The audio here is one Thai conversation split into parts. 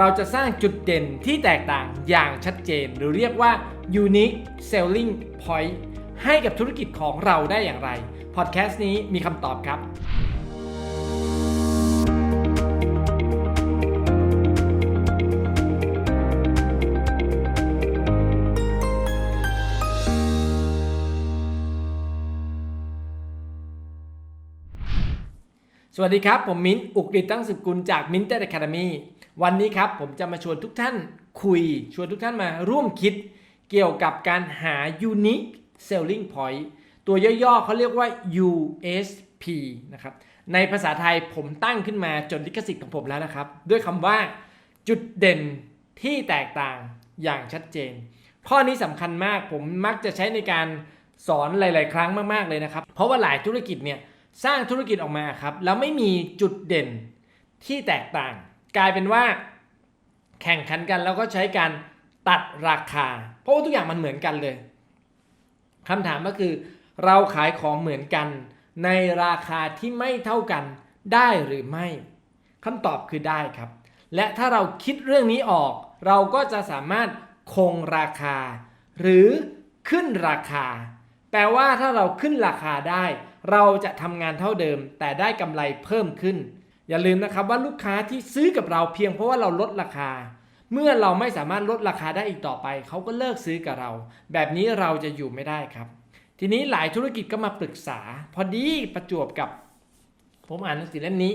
เราจะสร้างจุดเด่นที่แตกต่างอย่างชัดเจน หรือเรียกว่า unique selling point ให้กับธุรกิจของเราได้อย่างไร พอดแคสต์นี้มีคำตอบครับสวัสดีครับ ผมมิ้นอุกฤษตั้งสืบกุลจากมิ้นเตอร์อะคดมี วันนี้ครับผมจะมาชวนทุกท่านคุย ชวนทุกท่านมาร่วมคิดเกี่ยวกับการหา unique selling point ตัวย่อๆเขาเรียกว่า USP นะครับ ในภาษาไทยผมตั้งขึ้นมาจนลิขสิทธิ์ของผมแล้วนะครับ ด้วยคำว่าจุดเด่นที่แตกต่างอย่างชัดเจน ข้อนี้สำคัญมากผมมักจะใช้ในการสอนหลาย ๆ ครั้งมาก ๆ เลยนะครับ เพราะว่าหลายธุรกิจเนี่ยสร้างธุรกิจออกมาครับ แล้วไม่มีจุดเด่นที่แตกต่าง กลายเป็นว่า แข่งขันกันแล้วก็ใช้การตัดราคา เพราะว่าทุกอย่างมันเหมือนกันเลยคำถามก็คือ เราขายของเหมือนกัน ในราคาที่ไม่เท่ากันได้หรือไม่คำตอบคือได้ครับ และถ้าเราคิดเรื่องนี้ออก เราก็จะสามารถคงราคา หรือขึ้นราคา แปลว่าถ้าเราขึ้นราคาได้ เราจะทำงานเท่าเดิม แต่ได้กำไรเพิ่มขึ้น อย่าลืมนะครับว่าลูกค้าที่ซื้อกับเราเพียงเพราะว่าเราลดราคา เมื่อเราไม่สามารถลดราคาได้อีกต่อไป เขาก็เลิกซื้อกับเรา แบบนี้เราจะอยู่ไม่ได้ครับ ทีนี้หลายธุรกิจก็มาปรึกษา พอดีประจวบกับ ผมอ่านหนังสือเล่มนี้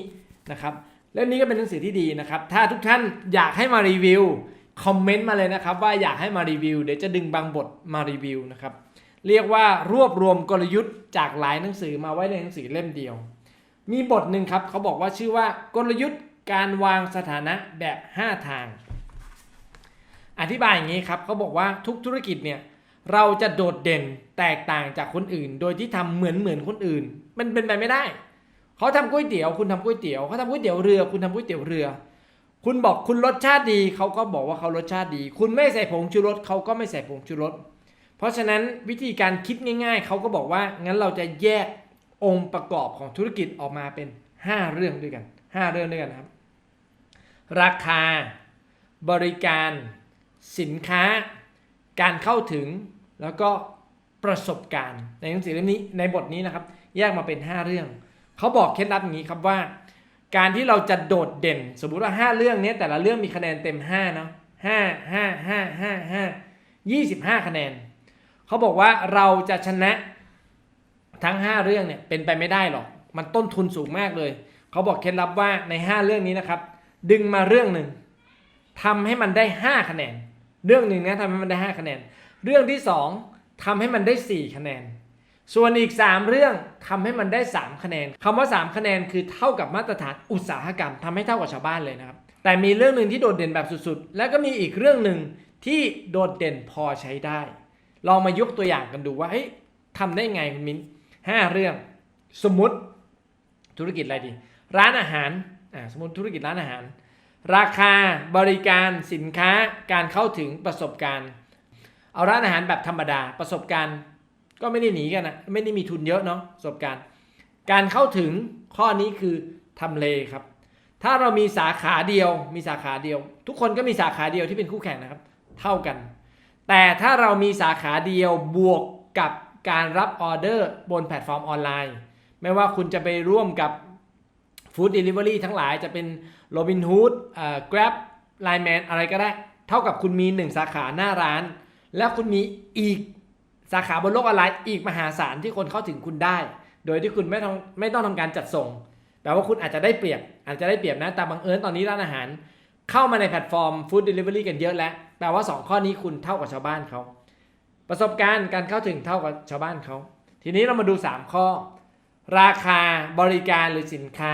นะครับเล่มนี้ก็เป็นหนังสือที่ดีนะครับ ถ้าทุกท่านอยากให้มารีวิวคอมเมนต์มาเลยนะครับว่าอยากให้มารีวิวเดี๋ยวจะดึงบางบทมารีวิวนะครับเรียกว่ารวบรวมกลยุทธ์จากหลายหนังสือมาไว้ในหนังสือเล่มเดียว มีบทหนึ่งครับเขาบอกว่าชื่อว่ากลยุทธ์การวางสถานะแบบ 5 ทาง อธิบายอย่างนี้ครับเขาบอกว่าทุกธุรกิจเนี่ยเราจะโดดเด่นแตกต่างจากคนอื่น โดยที่ทำเหมือนเหมือนคนอื่น มันเป็นไปไม่ได้ เขาทำก๋วยเตี๋ยว คุณทำก๋วยเตี๋ยวเขาทำก๋วยเตี๋ยวเรือ คุณทำก๋วยเตี๋ยวเรือ คุณบอกคุณรสชาติดีเขาก็บอกว่าเขารสชาติดี คุณไม่ใส่ผงชูรสเขาก็ไม่ใส่ผงชูรสเพราะฉะนั้นวิธีการคิดง่าย ๆเขาก็บอกว่างั้นเราจะแยก องค์ประกอบของธุรกิจออกมาเป็น 5 เรื่องด้วยกัน 5 เรื่องด้วยกันครับ ราคา บริการ สินค้า การเข้าถึงแล้วก็ประสบการณ์ ในหนังสือเล่มนี้ในบทนี้นะครับ แยกมาเป็น 5 เรื่อง เขาบอกเคล็ดลับอย่างนี้ครับว่า การที่เราจะโดดเด่น สมมุติว่า 5 เรื่องนี้แต่ละเรื่องมีคะแนนเต็ม5เนาะ5 5 5 5 5 25คะแนน เขาบอกว่าเราจะชนะ ทั้ง 5 เรื่องเนี่ยเป็นไปไม่ได้หรอก มันต้นทุนสูงมากเลย เขาบอกเคล็ดลับว่าใน 5 เรื่องนี้นะครับ ดึงมาเรื่องหนึ่งทำให้มันได้ 5 คะแนน เรื่องหนึ่งนะทำให้มันได้ 5 คะแนน เรื่องที่ 2ทำให้มันได้ 4 คะแนน ส่วนอีก 3 เรื่องทำให้มันได้ 3 คะแนนคำว่า 3 คะแนนคือเท่ากับมาตรฐานอุตสาหกรรมทำให้เท่ากับชาวบ้านเลยนะครับ แต่มีเรื่องหนึ่งที่โดดเด่นแบบสุดๆ แล้วก็มีอีกเรื่องหนึ่งที่โดดเด่นพอใช้ได้ ลองมายกตัวอย่างกันดูว่าเฮ้ยทำได้ไงคุณมิ้น ห้าเรื่อง สมมติธุรกิจอะไรดี ร้านอาหารอ่าสมมติธุรกิจร้านอาหาร ราคาบริการสินค้าการเข้าถึงประสบการณ์ เอาร้านอาหารแบบธรรมดาประสบการณ์ก็ไม่ได้หนีกันนะไม่ได้มีทุนเยอะเนาะประสบการณ์ การเข้าถึงข้อนี้คือทำเลครับ ถ้าเรามีสาขาเดียว มีสาขาเดียว ทุกคนก็มีสาขาเดียวที่เป็นคู่แข่งนะครับ เท่ากัน แต่ถ้าเรามีสาขาเดียวบวกกับ การรับออเดอร์บนแพลตฟอร์มออนไลน์ ไม่ว่าคุณจะไปร่วมกับฟู้ดเดลิเวอรี่ทั้งหลายจะเป็น Robinhood เอ่อ Grab Line Man อะไรก็ได้ เท่ากับคุณมี 1 สาขาหน้าร้าน แล้วคุณมีอีกสาขาบนโลกออนไลน์อีกมหาศาลที่คนเข้าถึงคุณได้ โดยที่คุณไม่ต้องไม่ต้องทำการจัดส่งแปลว่าคุณอาจจะได้เปรียบ อาจจะได้เปรียบนะ แต่บังเอิญตอนนี้ร้านอาหาร เข้ามาในแพลตฟอร์มฟู้ดเดลิเวอรี่กันเยอะแล้ว แปลว่า 2 ข้อนี้คุณเท่ากับชาวบ้านเขา ประสบการณ์การเข้าถึงเท่ากับชาวบ้านเขา ทีนี้เรามาดู 3 ข้อ ราคาบริการหรือสินค้า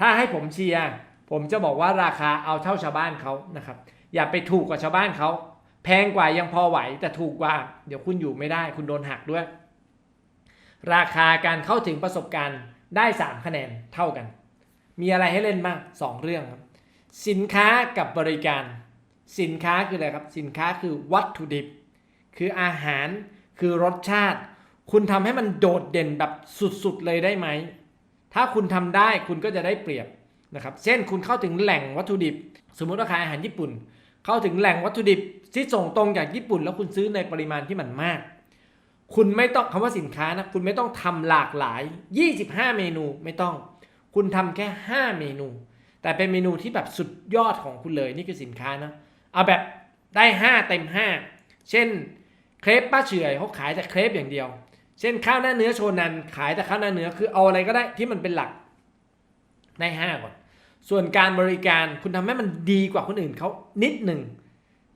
ถ้าให้ผมเชียร์ผมจะบอกว่าราคาเอาเท่าชาวบ้านเขานะครับ อย่าไปถูกกว่าชาวบ้านเขา แพงกว่ายังพอไหวแต่ถูกกว่า เดี๋ยวคุณอยู่ไม่ได้ คุณโดนหักด้วย ราคาการเข้าถึงประสบการณ์ได้3คะแนนเท่ากัน มีอะไรให้เล่นบ้างสองเรื่องครับ สินค้ากับบริการ สินค้าคืออะไรครับ สินค้าคือวัตถุดิบ คืออาหารคือรสชาติ คุณทำให้มันโดดเด่นแบบสุดๆเลยได้ไหม ถ้าคุณทำได้คุณก็จะได้เปรียบนะครับเช่นคุณเข้าถึงแหล่งวัตถุดิบ สมมุติว่าขายอาหารญี่ปุ่น เข้าถึงแหล่งวัตถุดิบที่ส่งตรงจากญี่ปุ่น แล้วคุณซื้อในปริมาณที่มันมาก คุณไม่ต้องคำว่าสินค้านะคุณไม่ต้องทำหลากหลาย 25 เมนูไม่ต้อง คุณทำแค่ 5 เมนู แต่เป็นเมนูที่แบบสุดยอดของคุณเลยนี่คือสินค้านะเอาแบบได้ 5 เต็ม 5 เช่น เครปป้าเฉยเขาขายแต่เครปอย่างเดียว เช่นข้าวหน้าเนื้อโชนันขายแต่ข้าวหน้าเนื้อคือเอาอะไรก็ได้ที่มันเป็นหลักได้ห้าก่อนส่วนการบริการคุณทำให้มันดีกว่าคนอื่นเขานิดหนึ่ง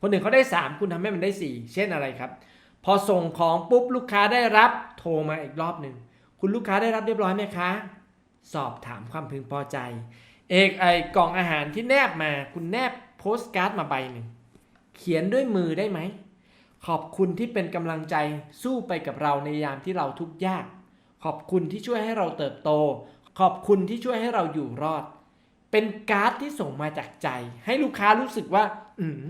คนอื่นเขาได้ 3 คุณทำให้มันได้ 4 เช่นอะไรครับ พอส่งของปุ๊บลูกค้าได้รับโทรมาอีกรอบหนึ่งคุณลูกค้าได้รับเรียบร้อยไหมคะ สอบถามความพึงพอใจ เอกไอกล่องอาหารที่แนบมา คุณแนบโพสการ์ดมาใบหนึ่งเขียนด้วยมือได้ไหม ขอบคุณที่เป็นกำลังใจสู้ไปกับเราในยามที่เราทุกข์ยาก ขอบคุณที่ช่วยให้เราเติบโต ขอบคุณที่ช่วยให้เราอยู่รอด เป็นการ์ดที่ส่งมาจากใจ ให้ลูกค้ารู้สึกว่า อืม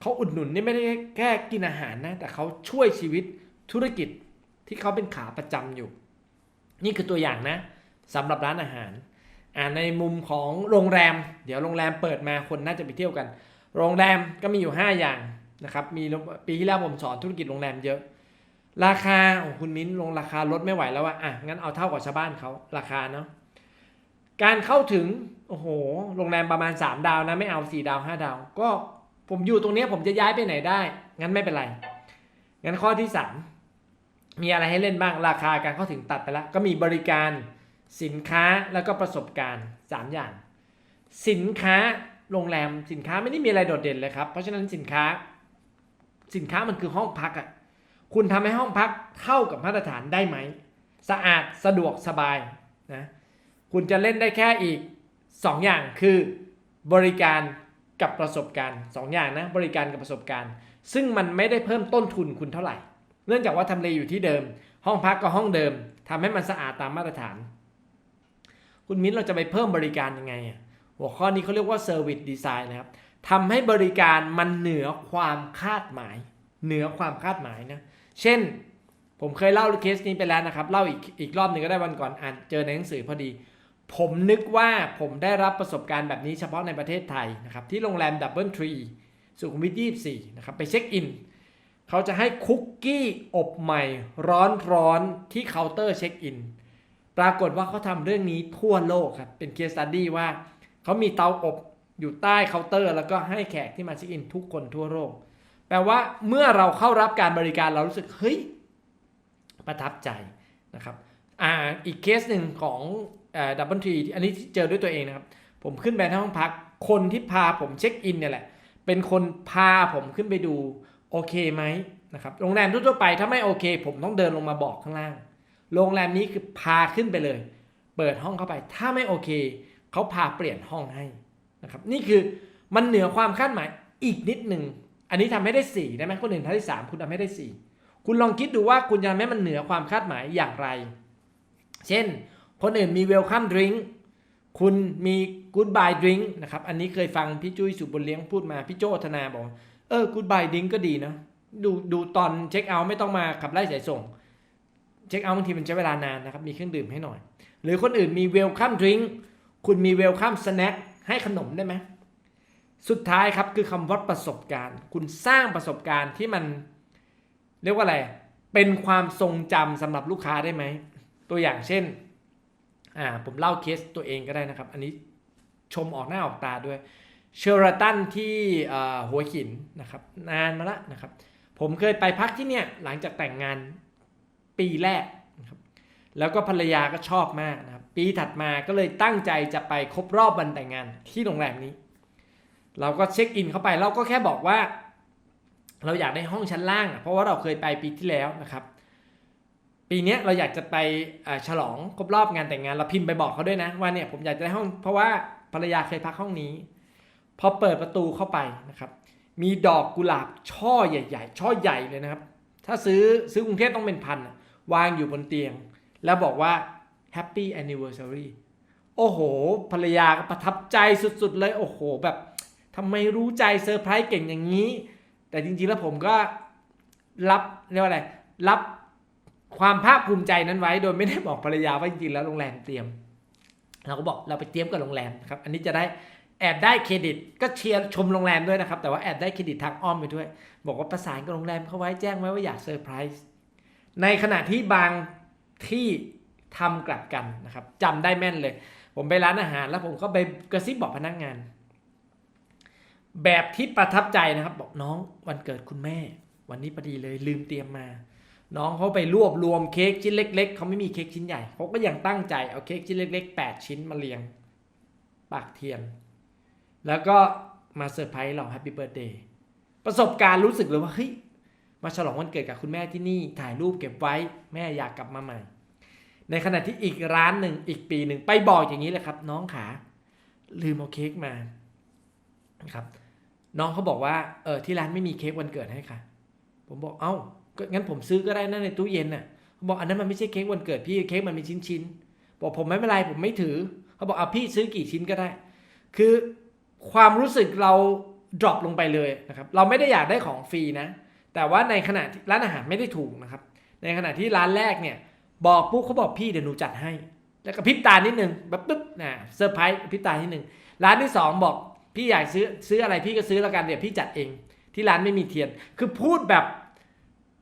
เขาอุดหนุนนี่ไม่ได้แค่กินอาหารนะ แต่เขาช่วยชีวิตธุรกิจที่เขาเป็นขาประจำอยู่ นี่คือตัวอย่างนะสำหรับร้านอาหารอ่าในมุมของโรงแรม เดี๋ยวโรงแรมเปิดมาคนน่าจะไปเที่ยวกัน โรงแรมก็มีอยู่ 5 อย่าง นะครับมีปีที่แล้วผมสอนธุรกิจโรงแรมเยอะ ราคาของคุณมิ้นลงราคาลดไม่ไหวแล้วว่าอะงั้นเอาเท่ากับชาวบ้านเขาราคาเนาะการเข้าถึงโอ้โหโรงแรมประมาณ 3 ดาวนะไม่เอา 4 ดาว 5 ดาว ก็ผมอยู่ตรงนี้ผมจะย้ายไปไหนได้ งั้นไม่เป็นไร งั้นข้อที่ 3 มีอะไรให้เล่นบ้างราคาการเข้าถึงตัดไปแล้วก็มีบริการสินค้าแล้วก็ประสบการณ์ 3 อย่าง สินค้าโรงแรมสินค้าไม่ได้มีอะไรโดดเด่นเลยครับ เพราะฉะนั้นสินค้า สินค้ามันคือห้องพักอะ่ะคุณทำให้ห้องพักเท่ากับมาตรฐานได้ไหม สะอาดสะดวกสบายนะคุณจะเล่นได้แค่อีก 2 อย่างคือบริการกับประสบการณ์ 2ออย่างนะบริการกับประสบการณ์ ซึ่งมันไม่ได้เพิ่มต้นทุนคุณเท่าไหร่ เนื่องจากว่าทำเลอยู่ที่เดิม ห้องพักก็ห้องเดิมทำให้มันสะอาดตามมาตรฐาน คุณมิ้นเราจะไปเพิ่มบริการยังไงอะหัวข้อนี้เขาเรียกว่า Service Design นะครับ ทำให้บริการมันเหนือความคาดหมาย เหนือความคาดหมายนะ เช่น ผมเคยเล่าเคสนี้ไปแล้วนะครับ เล่าอีกอีกรอบหนึ่งก็ได้วันก่อนอ่านเจอในหนังสือพอดี ผมนึกว่าผมได้รับประสบการณ์แบบนี้เฉพาะในประเทศไทยนะครับ ที่โรงแรมดับเบิลทรีสุขุมวิท 24 นะครับ ไปเช็คอิน เขาจะให้คุกกี้อบใหม่ร้อนร้อนๆที่เคาน์เตอร์เช็คอิน ปรากฏว่าเขาทำเรื่องนี้ทั่วโลกครับ เป็นเคสตัดดี้ว่าเขามีเตาอบ อยู่ใต้เคาน์เตอร์ แล้วก็ให้แขกที่มาเช็คอินทุกคนทั่วโลกแปลว่าเมื่อเราเข้ารับการบริการเรารู้สึกเฮ้ยประทับใจนะครับอ่าอีกเคสหนึ่งของดับเบิลทีอันนี้เจอด้วยตัวเองนะครับ ผมขึ้นไปที่ห้องพัก คนที่พาผมเช็คอินเนี่ยแหละ เป็นคนพาผมขึ้นไปดูโอเคไหมนะครับโรงแรมทั่วไปถ้าไม่โอเค ผมต้องเดินลงมาบอกข้างล่าง โรงแรมนี้คือพาขึ้นไปเลย เปิดห้องเข้าไป ถ้าไม่โอเคเขาพาเปลี่ยนห้องให้ นะครับนี่คือมันเหนือความคาดหมายอีกนิดหนึ่งอันนี้ทำให้ได้สี่ได้ไหมคนอื่นทำได้สามคุณทำให้ได้สี่คุณลองคิดดูว่าคุณจะทำให้มันเหนือความคาดหมายอย่างไร เช่น คนอื่นมีเวลคัมดริงก์คุณมีกู๊ดบายดริงก์นะครับอันนี้เคยฟังพี่จุ้ยสุบุญเลี้ยงพูดมา พี่โจธนาบอกเออกู๊ดบายดริงก์ก็ดีนะดูดูตอนเช็คเอาท์ไม่ต้องมาขับไล่สายส่งเช็คเอาท์บางทีมันใช้เวลานานนะครับมีเครื่องดื่มให้หน่อย หรือคนอื่นมีเวลคัมดริงก์คุณมีเวลคัมสแน็ค ให้ขนมได้ไหมสุดท้ายครับคือคำว่าประสบการณ์ คุณสร้างประสบการณ์ที่มันเรียกว่าอะไร เป็นความทรงจำสำหรับลูกค้าได้ไหม ตัวอย่างเช่นอ่าผมเล่าเคสตัวเองก็ได้นะครับ อันนี้ชมออกหน้าออกตาด้วยเชอร์ตันที่หัวหินนะครับนานมาละนะครับ ผมเคยไปพักที่เนี่ยหลังจากแต่งงานปีแรกนะครับแล้วก็ภรรยาก็ชอบมากนะครับ ปีถัดมาก็เลยตั้งใจจะไปครบรอบวันแต่งงานที่โรงแรมนี้ เราก็เช็คอินเข้าไปเราก็แค่บอกว่า เราอยากได้ห้องชั้นล่าง เพราะว่าเราเคยไปปีที่แล้วนะครับ ปีนี้เราอยากจะไปฉลองครบรอบงานแต่งงานเราพิมพ์ไปบอกเขาด้วยนะว่าเนี่ยผมอยากจะได้ห้อง เพราะว่าภรรยาเคยพักห้องนี้ พอเปิดประตูเข้าไปนะครับ มีดอกกุหลาบช่อใหญ่ ๆ ช่อใหญ่เลยนะครับ ถ้าซื้อซื้อกรุงเทพต้องเป็นพันวางอยู่บนเตียง แล้วบอกว่า Happy Anniversary โอ้โห ภรรยาก็ประทับใจสุดๆเลย โอ้โห แบบทำไมรู้ใจเซอร์ไพรส์เก่งอย่างนี้ แต่จริงๆแล้วผมก็รับเรียกว่าอะไร รับความภาคภูมิใจนั้นไว้ โดยไม่ได้บอกภรรยาว่าจริงๆแล้วโรงแรมเตรียม เราก็บอกเราไปเตรียมกับโรงแรมครับ อันนี้จะได้แอบได้เครดิต ก็เชียร์ชมโรงแรมด้วยนะครับ แต่ว่าแอบได้เครดิตทางอ้อมไปด้วย บอกว่าประสานกับโรงแรมเขาไว้แจ้งไว้ว่าอยากเซอร์ไพรส์ ในขณะที่บางที่ ทำกลับกันนะครับจำได้แม่นเลย ผมไปร้านอาหาร แล้วผมก็ไปกระซิบบอกพนักงาน แบบที่ประทับใจนะครับ บอกน้องวันเกิดคุณแม่ วันนี้พอดีเลยลืมเตรียมมา น้องเขาไปรวบรวมเค้กชิ้นเล็ก ๆเขาไม่มีเค้กชิ้นใหญ่เขาก็ยังตั้งใจเอาเค้กชิ้นเล็ก ๆ 8 ชิ้นมาเรียง ปากเทียน แล้วก็มาเซอร์ไพรส์เราแฮปปี้เบิร์ดเดย์ประสบการณ์รู้สึกเลยว่าเฮ้ยมาฉลองวันเกิดกับคุณแม่ที่นี่ถ่ายรูปเก็บไว้แม่อยากกลับมาใหม่ ในขณะที่อีกร้านหนึ่งอีกปีหนึ่งไปบอกอย่างนี้เลยครับ น้องขาลืมเอาเค้กมาครับน้องเขาบอกว่าเออที่ร้านไม่มีเค้กวันเกิดให้ค่ะ ผมบอกเอ้าก็งั้นผมซื้อก็ได้นะในตู้เย็นน่ะเขาบอกอันนั้นมันไม่ใช่เค้กวันเกิดพี่เค้กมันเป็นชิ้นชิ้นๆบอกผมไม่เป็นไรผมไม่ถือ เขาบอกเอาพี่ซื้อกี่ชิ้นก็ได้ คือความรู้สึกเรา drop ลงไปเลยนะครับ เราไม่ได้อยากได้ของฟรีนะ แต่ว่าในขณะที่ร้านอาหารไม่ได้ถูกนะครับ ในขณะที่ร้านแรกเนี่ย บอกปุ๊บเขาบอกพี่เดี๋ยวหนูจัดให้ แล้วก็พิบตานิดนึงแบบปุ๊บนะเซอร์ไพรส์พิบตานิดนึงร้านที่สองบอกพี่อยากซื้อซื้ออะไรพี่ก็ซื้อแล้วกันเดี๋ยวพี่จัดเอง ที่ร้านไม่มีเทียน คือพูดแบบ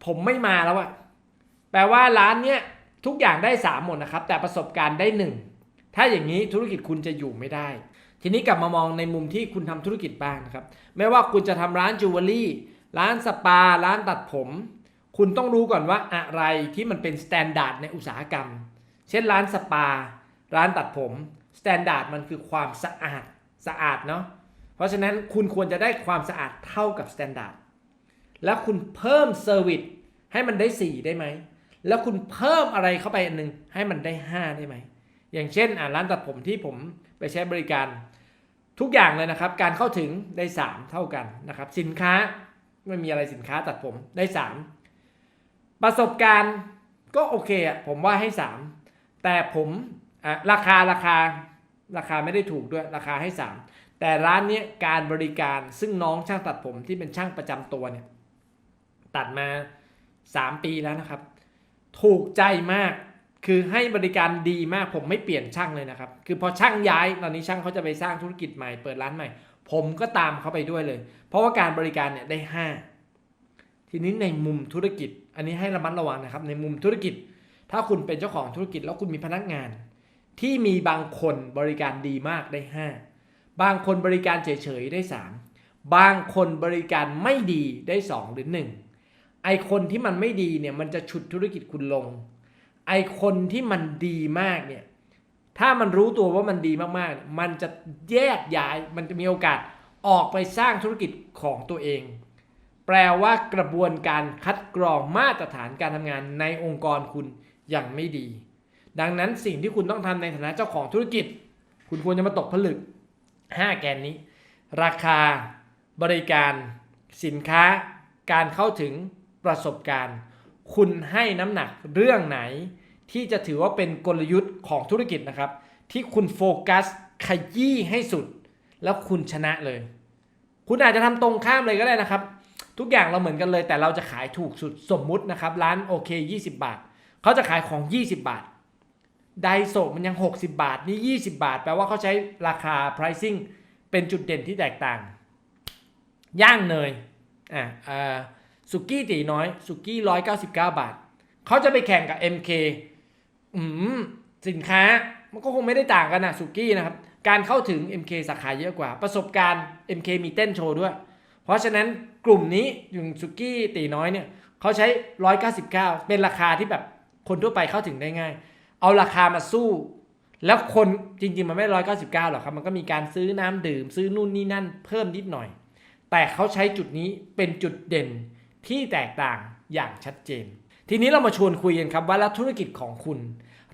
ผมไม่มาแล้วอะแปลว่าร้านเนี้ยทุกอย่างได้สามหมดนะครับ แต่ประสบการณ์ได้หนึ่งถ้าอย่างนี้ธุรกิจคุณจะอยู่ไม่ได้ ทีนี้กลับมามองในมุมที่คุณทำธุรกิจบ้างนะครับ ไม่ว่าคุณจะทำร้านจิวเวลรี่ร้านสปา ร้านตัดผม คุณต้องรู้ก่อนว่าอะไรที่มันเป็นสแตนดาร์ดในอุตสาหกรรม เช่นร้านสปา ร้านตัดผมสแตนดาร์ดมันคือความสะอาดสะอาดเนาะเพราะฉะนั้นคุณควรจะได้ความสะอาดเท่ากับสแตนดาร์ดแล้วคุณเพิ่มเซอร์วิสให้มันได้ 4 ได้ไหม แล้วคุณเพิ่มอะไรเข้าไปอันหนึงให้มันได้ 5 ได้ไหม อย่างเช่นร้านตัดผมที่ผมไปใช้บริการ ทุกอย่างเลยนะครับ การเข้าถึงได้ 3 เท่ากันนะครับ สินค้าไม่มีอะไรสินค้าตัดผมได้ 3 ประสบการณ์ก็โอเคอะผมว่าให้ 3 แต่ผมอะราคาราคาราคาไม่ได้ถูกด้วยราคาให้ 3 แต่ร้านเนี้ยการบริการซึ่งน้องช่างตัดผมที่เป็นช่างประจำตัวเนี่ยตัดมา 3 ปีแล้วนะครับ ถูกใจมากคือให้บริการดีมากผมไม่เปลี่ยนช่างเลยนะครับ คือพอช่างย้ายตอนนี้ช่างเขาจะไปสร้างธุรกิจใหม่เปิดร้านใหม่ ผมก็ตามเขาไปด้วยเลย เพราะว่าการบริการเนี่ยได้ 5 ทีนี้ในมุมธุรกิจ อันนี้ให้ระมัดระวังนะครับ ในมุมธุรกิจ ถ้าคุณเป็นเจ้าของธุรกิจแล้วคุณมีพนักงาน ที่มีบางคนบริการดีมากได้ 5 บางคนบริการเฉยๆได้ 3 บางคนบริการไม่ดีได้ 2 หรือ 1 ไอคนที่มันไม่ดีเนี่ยมันจะฉุดธุรกิจคุณลง ไอคนที่มันดีมากเนี่ยถ้ามันรู้ตัวว่ามันดีมากๆ มันจะแยกย้าย มันจะมีโอกาสออกไปสร้างธุรกิจของตัวเอง แปลว่ากระบวนการคัดกรองมาตรฐานการทำงานในองค์กรคุณยังไม่ดี ดังนั้นสิ่งที่คุณต้องทำในฐานะเจ้าของธุรกิจ คุณควรจะมาตกผลึก 5 แกนนี้ ราคา บริการ สินค้า การเข้าถึงประสบการณ์ คุณให้น้ำหนักเรื่องไหน ที่จะถือว่าเป็นกลยุทธ์ของธุรกิจนะครับ ที่คุณโฟกัสขยี้ให้สุด แล้วคุณชนะเลย คุณอาจจะทำตรงข้ามเลยก็ได้นะครับ ทุกอย่างเราเหมือนกันเลย แต่เราจะขายถูกสุดสมมุตินะครับร้านโอเค 20 บาท เขาจะขายของ 20 บาท ไดโซมันยัง 60 บาทนี่ 20 บาท แปลว่าเขาใช้ราคา pricing เป็นจุดเด่นที่แตกต่าง ย่างเนยอะอ่าสุกี้ตีน้อยสุกี้ 199 บาท เขาจะไปแข่งกับ MK อืมสินค้ามันก็คงไม่ได้ต่างกันนะสุกี้นะครับ การเข้าถึง MK สาขาเยอะกว่า ประสบการณ์ MK มีเต้นโชว์ด้วย เพราะฉะนั้นกลุ่มนี้อย่างสุกี้ตีน้อยเนี่ยเขาใช้ 199 เป็นราคาที่แบบคนทั่วไปเข้าถึงได้ง่าย เอาราคามาสู้ แล้วคนจริงๆ มันไม่ 199 หรอกครับ มันก็มีการซื้อน้ำดื่ม ซื้อนู่นนี่นั่นเพิ่มนิดหน่อย แต่เขาใช้จุดนี้เป็นจุดเด่นที่แตกต่างอย่างชัดเจน ทีนี้เรามาชวนคุยกันครับว่าแล้วธุรกิจของคุณ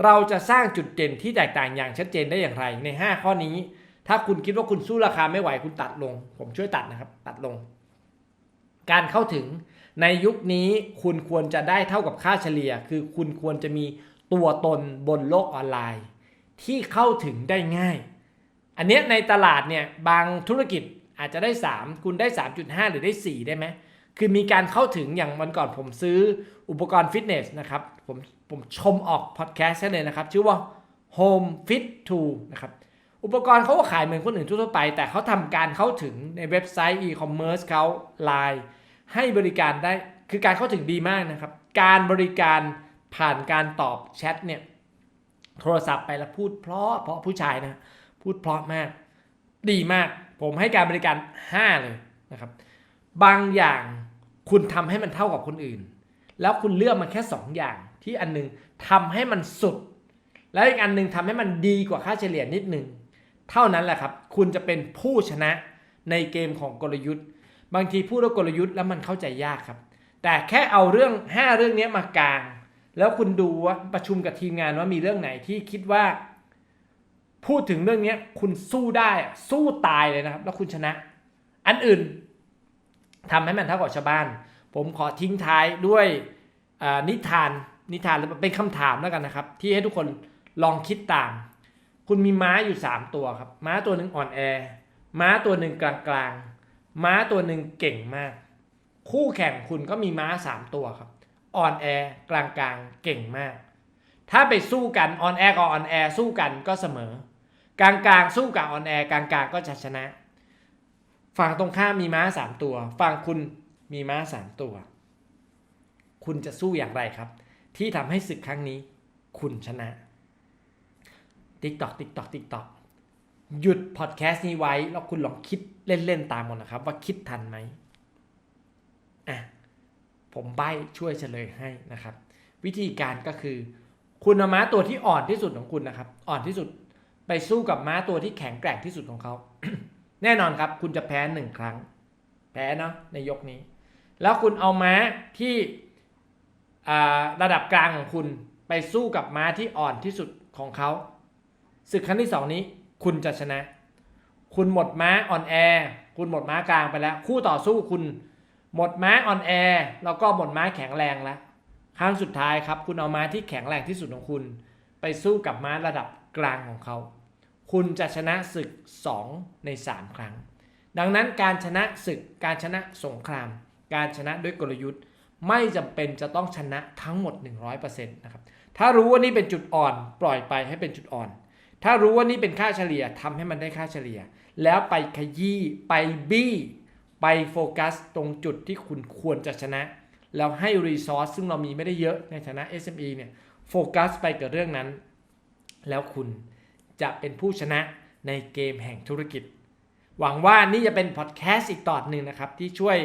เราจะสร้างจุดเด่นที่แตกต่างอย่างชัดเจนได้อย่างไรใน 5 ข้อนี้ ถ้าคุณคิดว่าคุณสู้ราคาไม่ไหวคุณตัดลง ผมช่วยตัดนะครับ ตัดลง การเข้าถึงในยุคนี้คุณควรจะได้เท่ากับค่าเฉลี่ย คือคุณควรจะมีตัวตนบนโลกออนไลน์ ที่เข้าถึงได้ง่าย อันเนี้ยในตลาดเนี่ยบางธุรกิจอาจจะได้ 3 คุณได้ 3.5 หรือได้ 4 ได้ไหมคือมีการเข้าถึงอย่างวันก่อนผมซื้ออุปกรณ์ฟิตเนสนะครับผมผมชมออกพอดแคสต์เลยนะครับ ชื่อว่า Home Fit 2นะครับ อุปกรณ์เขาก็ขายเหมือนคนอื่นทั่วไป แต่เขาทำการเข้าถึงในเว็บไซต์ e-commerce เขา Line ให้บริการได้คือการเข้าถึงดีมากนะครับ การบริการผ่านการตอบแชทเนี่ยโทรศัพท์ไปแล้วพูดเพราะเพราะผู้ชายนะพูดเพราะมาก ดีมาก ผมให้การบริการ 5 เลยนะครับ บางอย่างคุณทำให้มันเท่ากับคนอื่น แล้วคุณเลือกมาแค่ 2 อย่างที่อันหนึงทำให้มันสุด แล้วอีกอันหนึงทำให้มันดีกว่าค่าเฉลี่ยนิดนึง เท่านั้นแหละครับ คุณจะเป็นผู้ชนะในเกมของกลยุทธ์ บางทีพูดว่ากลยุทธ์แล้วมันเข้าใจยากครับ แต่แค่เอาเรื่อง 5 เรื่องนี้มากลาง แล้วคุณดูว่าประชุมกับทีมงานว่ามีเรื่องไหนที่คิดว่า พูดถึงเรื่องนี้คุณสู้ได้สู้ตายเลยนะครับ แล้วคุณชนะ อันอื่นทำให้มันเท่ากับชาวบ้าน ผมขอทิ้งท้ายด้วยนิทานนิทานเป็นคำถามแล้วกันนะครับ ที่ให้ทุกคนลองคิดตาม คุณมีม้าอยู่ 3 ตัวครับ ม้าตัวหนึ่งอ่อนแอ ม้าตัวหนึ่งกลางๆ ม้าตัวหนึ่งเก่งมาก คู่แข่งคุณก็มีม้า 3 ตัวครับ อ่อนแอ กลางๆ เก่งมาก ถ้าไปสู้กันอ่อนแอกับอ่อนแอสู้กันก็เสมอ กลางๆ สู้กับอ่อนแอกลางๆ ก็จะชนะ ฝั่งตรงข้ามมีม้า 3 ตัว ฝั่งคุณมีม้า 3 ตัว คุณจะสู้อย่างไรครับ ที่ทำให้ศึกครั้งนี้ คุณชนะ ติ๊กตอกติ๊กตอกติ๊กตอกหยุดพอดแคสต์นี้ไว้แล้วคุณลองคิดเล่นๆตามมันนะครับ ว่าคิดทันไหมอะผมใบ้ช่วยเฉลยให้นะครับ วิธีการก็คือ คุณเอาม้าตัวที่อ่อนที่สุดของคุณนะครับ อ่อนที่สุดไปสู้กับม้าตัวที่แข็งแกร่งที่สุดของเขา แน่นอนครับ คุณจะแพ้หนึ่งครั้ง แพ้เนาะในยกนี้ แล้วคุณเอาม้าที่ระดับกลางของคุณไปสู้กับม้าที่อ่อนที่สุดของเขา ศึกครั้งที่สองนี้ คุณจะชนะ คุณหมดม้าอ่อนแอ คุณหมดม้ากลางไปแล้ว คู่ต่อสู้คุณหมดม้าอ่อนแอ แล้วก็หมดม้าแข็งแรงแล้วครั้งสุดท้ายครับ คุณเอาม้าที่แข็งแรงที่สุดของคุณ ไปสู้กับม้าระดับกลางของเขา คุณจะชนะศึก 2 ใน 3 ครั้ง ดังนั้นการชนะศึก การชนะสงคราม การชนะด้วยกลยุทธ์ ไม่จำเป็นจะต้องชนะทั้งหมด 100%นะครับ ถ้ารู้ว่านี่เป็นจุดอ่อน ปล่อยไปให้เป็นจุดอ่อน ถ้ารู้ว่านี่เป็นค่าเฉลี่ยทำให้มันได้ค่าเฉลี่ย แล้วไปขยี้ไปบี้ไปโฟกัสตรงจุดที่คุณควรจะชนะ แล้วให้รีซอสซึ่งเรามีไม่ได้เยอะในฐานะ SME เนี่ยโฟกัสไปกับเรื่องนั้น แล้วคุณจะเป็นผู้ชนะในเกมแห่งธุรกิจ หวังว่านี่จะเป็นพอดแคสต์อีกตอนหนึ่งนะครับที่ช่วย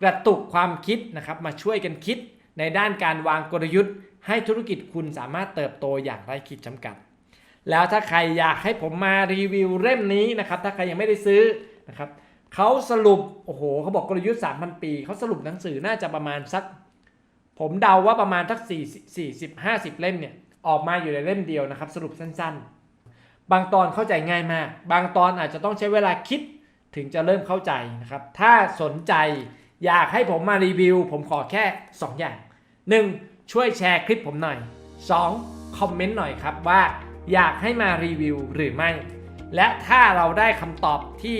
กระตุกความคิดนะครับมาช่วยกันคิดในด้านการวางกลยุทธ์ ให้ธุรกิจคุณสามารถเติบโตอย่างไร้ขีดจำกัด แล้วถ้าใครอยากให้ผมมารีวิวเล่มนี้นะครับถ้าใครยังไม่ได้ซื้อนะครับเขาสรุปโอ้โหเขาบอกกลยุทธ์3,000 ปีเขาสรุปหนังสือน่าจะประมาณสัก ผมเดาว่าประมาณสัก4 40 50 เล่มเนี่ยออกมาอยู่ในเล่มเดียวนะครับ สรุปสั้นๆ บางตอนเข้าใจง่ายมาก บางตอนอาจจะต้องใช้เวลาคิดถึงจะเริ่มเข้าใจนะครับ ถ้าสนใจอยากให้ผมมารีวิว ผมขอแค่ 2 อย่าง 1. ช่วยแชร์คลิปผมหน่อย 2. คอมเมนต์หน่อยครับว่า อยากให้มารีวิวหรือไม่ และถ้าเราได้คำตอบที่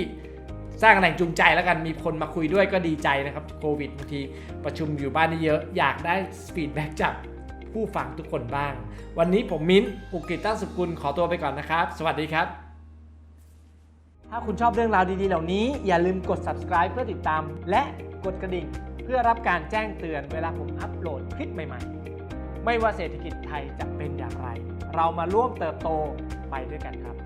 สร้างแรงจูงใจแล้วกันมีคนมาคุยด้วยก็ดีใจนะครับโควิดบางทีประชุมอยู่บ้านเยอะอยากได้ฟีดแบ็กจากผู้ฟังทุกคนบ้าง วันนี้ผมมิ้นอุกิตตั้งสกุลขอตัวไปก่อนนะครับ สวัสดีครับ ถ้าคุณชอบเรื่องราวดีๆ เหล่านี้ อย่าลืมกด subscribe เพื่อติดตาม และกดกระดิ่ง เพื่อรับการแจ้งเตือนเวลาผมอัปโหลดคลิปใหม่ๆ ไม่ว่าเศรษฐกิจไทยจะเป็นอย่างไร เรามาร่วมเติบโตไปด้วยกันครับ